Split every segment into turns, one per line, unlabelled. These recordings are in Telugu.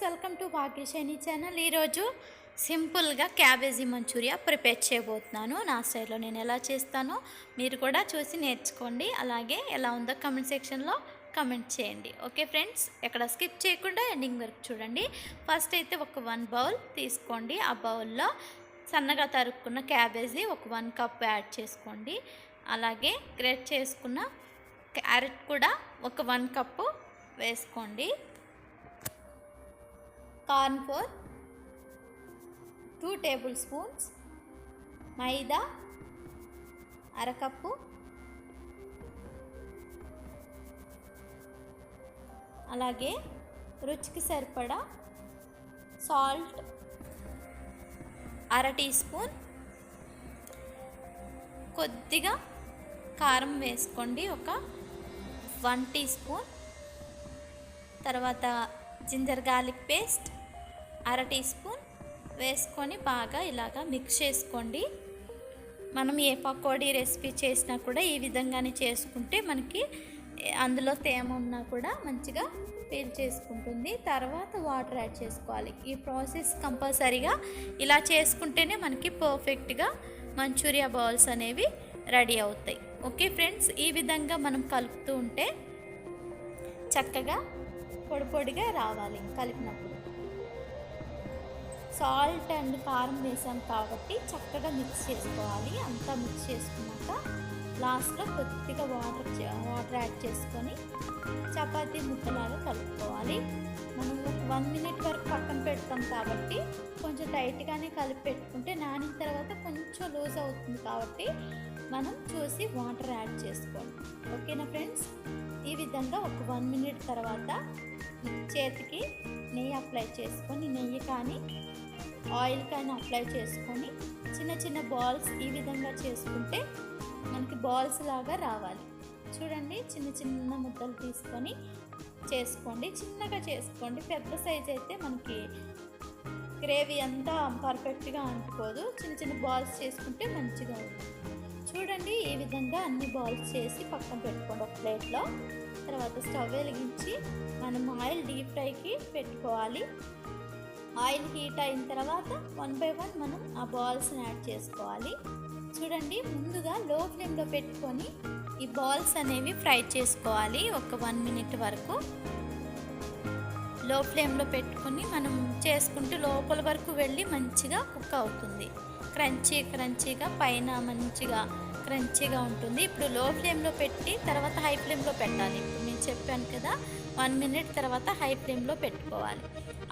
Welcome to భాగ్యశైని channel. ఈరోజు సింపుల్గా క్యాబేజీ మంచూరియా ప్రిపేర్ చేయబోతున్నాను. నా స్టైల్లో నేను ఎలా చేస్తానో మీరు కూడా చూసి నేర్చుకోండి. అలాగే ఎలా ఉందో కమెంట్ సెక్షన్లో కమెంట్ చేయండి. ఓకే ఫ్రెండ్స్ ఎక్కడ స్కిప్ చేయకుండా ఎండింగ్ వరకు చూడండి. ఫస్ట్ అయితే ఒక వన్ బౌల్ తీసుకోండి. ఆ బౌల్లో సన్నగా తరుక్కున్న క్యాబేజీ ఒక వన్ కప్ యాడ్ చేసుకోండి. అలాగే గ్రేట్ చేసుకున్న క్యారెట్ కూడా ఒక వన్ కప్పు వేసుకోండి. కార్న్ టూ టేబుల్ స్పూన్స్ మైదా అరకప్పు అలాగే రుచికి సరిపడా సాల్ట్ అర టీ స్పూన్. కొద్దిగా కారం వేసుకోండి ఒక వన్ టీ స్పూన్. తర్వాత జింజర్ గార్లిక్ పేస్ట్ అర టీ స్పూన్ వేసుకొని బాగా ఇలాగా మిక్స్ చేసుకోండి. మనం ఏ పకోడీ రెసిపీ చేసినా కూడా ఈ విధంగానే చేసుకుంటే మనకి అందులో తేమ ఉన్నా కూడా మంచిగా పీల్ చేసుకుంటుంది. తర్వాత వాటర్ యాడ్ చేసుకోవాలి. ఈ ప్రాసెస్ కంపల్సరీగా ఇలా చేసుకుంటేనే మనకి పర్ఫెక్ట్గా మంచూరియా బౌల్స్ అనేవి రెడీ అవుతాయి. ఓకే ఫ్రెండ్స్ ఈ విధంగా మనం కలుపుతూ ఉంటే చక్కగా పొడి పొడిగా రావాలి కలిపినప్పుడు. సాల్ట్ అండ్ కారం వేసాం కాబట్టి చక్కగా మిక్స్ చేసుకోవాలి. అంతా మిక్స్ చేసుకున్నాక లాస్ట్లో కొద్దిగా వాటర్ వాటర్ యాడ్ చేసుకొని చపాతీ ముద్దలాగా కలుపుకోవాలి. మనం ఒక వన్ మినిట్ వరకు పక్కన పెడతాం కాబట్టి కొంచెం టైట్గానే కలిపి పెట్టుకుంటే నానిన తర్వాత కొంచెం లూజ్ అవుతుంది కాబట్టి మనం చూసి వాటర్ యాడ్ చేసుకోవాలి. ఓకేనా ఫ్రెండ్స్? ఈ విధంగా ఒక వన్ మినిట్ తర్వాత చేతికి నెయ్యి అప్లై చేసుకొని నెయ్యి కానీ ఆయిల్ కానీ అప్లై చేసుకొని చిన్న చిన్న బాల్స్ ఈ విధంగా చేసుకుంటే మనకి బాల్స్ లాగా రావాలి. చూడండి చిన్న చిన్న ముద్దలు తీసుకొని చేసుకోండి. చిన్నగా చేసుకోండి. పెద్ద సైజ్ అయితే మనకి గ్రేవీ అంతా పర్ఫెక్ట్గా అంటుకోదు. చిన్న చిన్న బాల్స్ చేసుకుంటే మంచిగా ఉంటుంది. చూడండి ఈ విధంగా అన్ని బాల్స్ చేసి పక్కన పెట్టుకోండి ఒక ప్లేట్లో. తర్వాత స్టవ్ వెలిగించి మనం ఆయిల్ డీప్ ఫ్రైకి పెట్టుకోవాలి. ఆయిల్ హీట్ అయిన తర్వాత వన్ బై వన్ మనం ఆ బాల్స్ని యాడ్ చేసుకోవాలి. చూడండి ముందుగా లో ఫ్లేమ్లో పెట్టుకొని ఈ బాల్స్ అనేవి ఫ్రై చేసుకోవాలి ఒక వన్ మినిట్ వరకు. లో ఫ్లేమ్లో పెట్టుకొని మనం చేసుకుంటూ లోపల వరకు వెళ్ళి మంచిగా కుక్ అవుతుంది. క్రంచీ క్రంచీగా పైన మంచిగా క్రంచీగా ఉంటుంది. ఇప్పుడు లో ఫ్లేమ్లో పెట్టి తర్వాత హై ఫ్లేమ్లో పెట్టాలి. ఇప్పుడు నేను చెప్పాను కదా వన్ మినిట్ తర్వాత హై ఫ్లేమ్లో పెట్టుకోవాలి.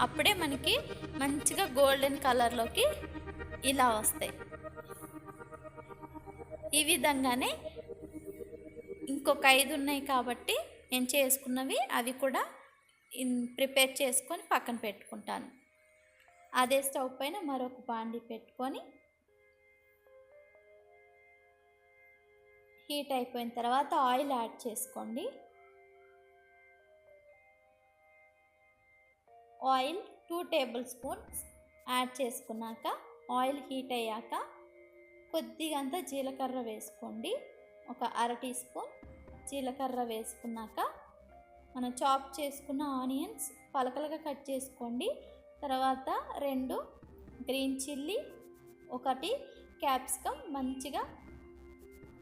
అప్పుడే మనకి మంచిగా గోల్డెన్ కలర్లోకి ఇలా వస్తాయి. ఈ విధంగానే ఇంకొక ఐదు ఉన్నాయి కాబట్టి నేను చేసుకున్నవి అవి కూడా ప్రిపేర్ చేసుకొని పక్కన పెట్టుకుంటాను. అదే స్టవ్ పైన మరొక బాండి పెట్టుకొని హీట్ అయిపోయిన తర్వాత ఆయిల్ యాడ్ చేసుకోండి. Oil two table spoons add చేసుకున్నాక ఆయిల్ హీట్ అయ్యాక కొద్దిగంత జీలకర్ర వేసుకోండి. ఒక అర టీ స్పూన్ జీలకర్ర వేసుకున్నాక మనం చాప్ చేసుకున్న ఆనియన్స్ పలకలుగా కట్ చేసుకోండి. తర్వాత రెండు గ్రీన్ చిల్లీ ఒకటి క్యాప్సికమ్ మంచిగా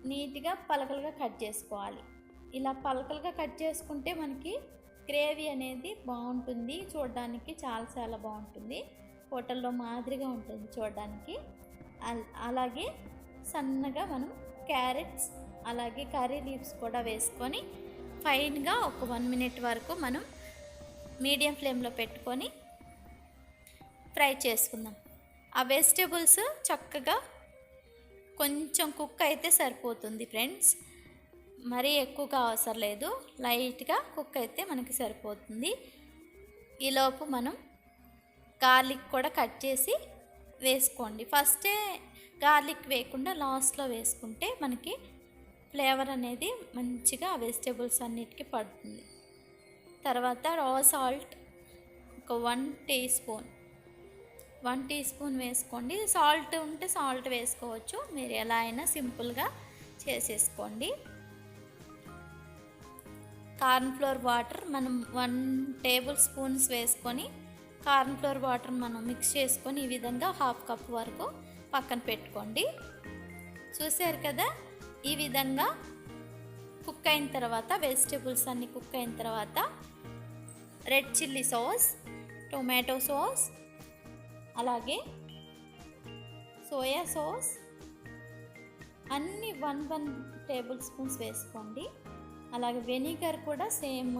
నీట్గా పలకలుగా కట్ చేసుకోవాలి. ఇలా పలకలుగా కట్ చేసుకుంటే మనకి గ్రేవీ అనేది బాగుంటుంది. చూడడానికి చాలా చాలా బాగుంటుంది. హోటల్లో మాదిరిగా ఉంటుంది చూడడానికి. అలాగే సన్నగా మనం క్యారెట్స్ అలాగే కర్రీ లీవ్స్ కూడా వేసుకొని ఫైన్గా ఒక వన్ మినిట్ వరకు మనం మీడియం ఫ్లేమ్లో పెట్టుకొని ఫ్రై చేసుకుందాం. ఆ వెజిటేబుల్స్ చక్కగా కొంచెం కుక్ అయితే సరిపోతుంది ఫ్రెండ్స్. మరీ ఎక్కువగా అవసరం లేదు. లైట్గా కుక్ అయితే మనకి సరిపోతుంది. ఈలోపు మనం గార్లిక్ కూడా కట్ చేసి వేసుకోండి. ఫస్టే గార్లిక్ వేయకుండా లాస్ట్లో వేసుకుంటే మనకి ఫ్లేవర్ అనేది మంచిగా ఆ వెజిటేబుల్స్ అన్నిటికీ పడుతుంది. తర్వాత రా సాల్ట్ ఒక one teaspoon one teaspoon వేసుకోండి. సాల్ట్ ఉంటే సాల్ట్ వేసుకోవచ్చు. మీరు ఎలా అయినా సింపుల్గా చేసేసుకోండి. కార్న్ ఫ్లోర్ వాటర్ మనం వన్ టేబుల్ స్పూన్స్ వేసుకొని కార్న్ ఫ్లోర్ వాటర్ మనం మిక్స్ చేసుకొని ఈ విధంగా హాఫ్ కప్ వరకు పక్కన పెట్టుకోండి. చూసారు కదా? ఈ విధంగా కుక్ అయిన తర్వాత వెజిటేబుల్స్ అన్నీ కుక్ అయిన తర్వాత red chilli sauce tomato sauce అలాగే సోయా సాస్ అన్ని వన్ వన్ టేబుల్ స్పూన్స్ వేసుకోండి. అలాగే వెనిగర్ కూడా సేమ్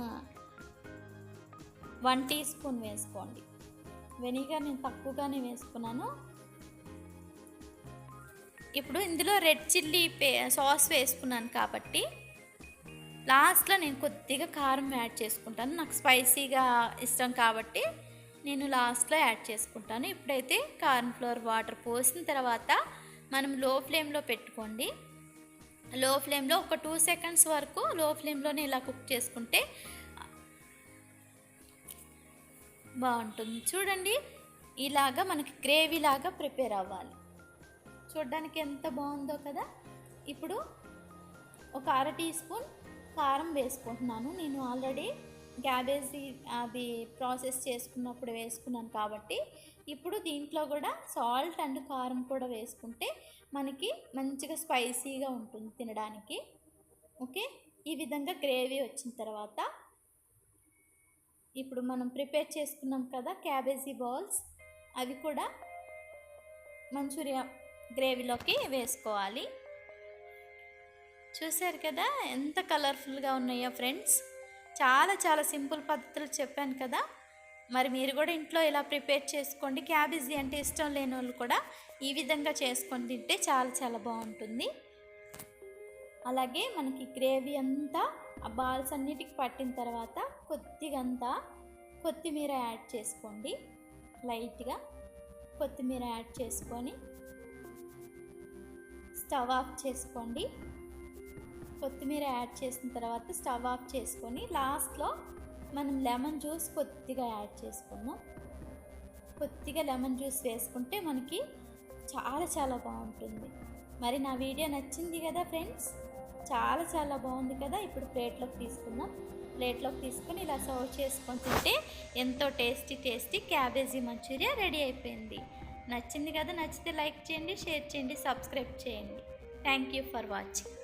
వన్ టీ స్పూన్ వేసుకోండి. వెనిగర్ నేను తక్కువగానే వేసుకున్నాను. ఇప్పుడు ఇందులో రెడ్ చిల్లీ పే సాస్ వేసుకున్నాను కాబట్టి లాస్ట్లో నేను కొద్దిగా కారం యాడ్ చేసుకుంటాను. నాకు స్పైసీగా ఇష్టం కాబట్టి నేను లాస్ట్లో యాడ్ చేసుకుంటాను. ఇప్పుడైతే కార్న్ ఫ్లోర్ వాటర్ పోసిన తర్వాత మనం లో ఫ్లేమ్లో పెట్టుకోండి. లో ఫ్లేమ్లో ఒక టూ సెకండ్స్ వరకు లో ఫ్లేమ్లోనే ఇలా కుక్ చేసుకుంటే బాగుంటుంది. చూడండి ఇలాగా మనకి గ్రేవీ లాగా ప్రిపేర్ అవ్వాలి. చూడడానికి ఎంత బాగుందో కదా. ఇప్పుడు ఒక అర టీ స్పూన్ కారం వేసుకుంటున్నాను. నేను ఆల్రెడీ క్యాబేజీ అది ప్రాసెస్ చేసుకున్నప్పుడు వేసుకున్నాను కాబట్టి ఇప్పుడు దీంట్లో కూడా సాల్ట్ అండ్ కారం కూడా వేసుకుంటే మనకి మంచిగా స్పైసీగా ఉంటుంది తినడానికి. ఓకే? ఈ విధంగా గ్రేవీ వచ్చిన తర్వాత ఇప్పుడు మనం ప్రిపేర్ చేసుకున్నాం కదా క్యాబేజీ బాల్స్ అవి కూడా మంచూరియా గ్రేవీలోకి వేసుకోవాలి. చూశారు కదా ఎంత కలర్ఫుల్గా ఉన్నాయో ఫ్రెండ్స్? చాలా చాలా సింపుల్ పద్ధతులు చెప్పాను కదా. మరి మీరు కూడా ఇంట్లో ఇలా ప్రిపేర్ చేసుకోండి. క్యాబేజీ అంటే ఇష్టం లేని వాళ్ళు కూడా ఈ విధంగా చేసుకొని తింటే చాలా చాలా బాగుంటుంది. అలాగే మనకి గ్రేవీ అంతా ఆ బాల్స్ అన్నిటికి పట్టిన తర్వాత కొద్దిగా అంతా కొత్తిమీర యాడ్ చేసుకోండి. లైట్గా కొత్తిమీర యాడ్ చేసుకొని స్టవ్ ఆఫ్ చేసుకోండి. కొత్తిమీర యాడ్ చేసిన తర్వాత స్టవ్ ఆఫ్ చేసుకొని లాస్ట్లో మనం లెమన్ జ్యూస్ కొద్దిగా యాడ్ చేసుకుందాం. కొద్దిగా లెమన్ జ్యూస్ వేసుకుంటే మనకి చాలా చాలా బాగుంటుంది. మరి నా వీడియో నచ్చింది కదా ఫ్రెండ్స్? చాలా చాలా బాగుంది కదా? ఇప్పుడు ప్లేట్లోకి తీసుకుందాం. ప్లేట్లోకి తీసుకొని ఇలా సర్వ్ చేసుకొని తింటే ఎంతో tasty tasty cabbage manchuria ready అయిపోయింది. నచ్చింది కదా? నచ్చితే లైక్ చేయండి షేర్ చేయండి సబ్స్క్రైబ్ చేయండి. Thank you for watching.